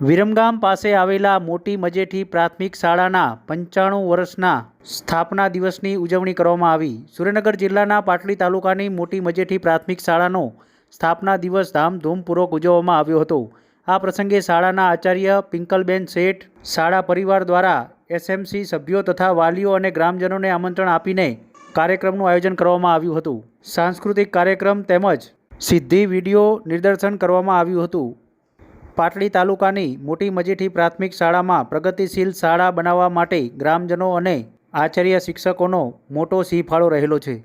વિરમગામ પાસે આવેલા મોટી મજેઠી પ્રાથમિક શાળાના પંચાણું વર્ષના સ્થાપના દિવસની ઉજવણી કરવામાં આવી. સુરેન્દ્રનગર જિલ્લાના પાટડી તાલુકાની મોટી મજેઠી પ્રાથમિક શાળાનો સ્થાપના દિવસ ધામધૂમપૂર્વક ઉજવવામાં આવ્યો હતો. આ પ્રસંગે શાળાના આચાર્ય પિંકલબેન શેઠ, શાળા પરિવાર દ્વારા એસએમસી સભ્યો તથા વાલીઓ અને ગ્રામજનોને આમંત્રણ આપીને કાર્યક્રમનું આયોજન કરવામાં આવ્યું હતું. સાંસ્કૃતિક કાર્યક્રમ તેમજ સિદ્ધિ વીડિયો નિદર્શન કરવામાં આવ્યું હતું. પાટડી તાલુકાની મોટી મજીઠી પ્રાથમિક શાળામાં પ્રગતિશીલ શાળા બનાવવા માટે ગ્રામજનો અને આચાર્ય શિક્ષકોનો મોટો સિંહફાળો રહેલો છે.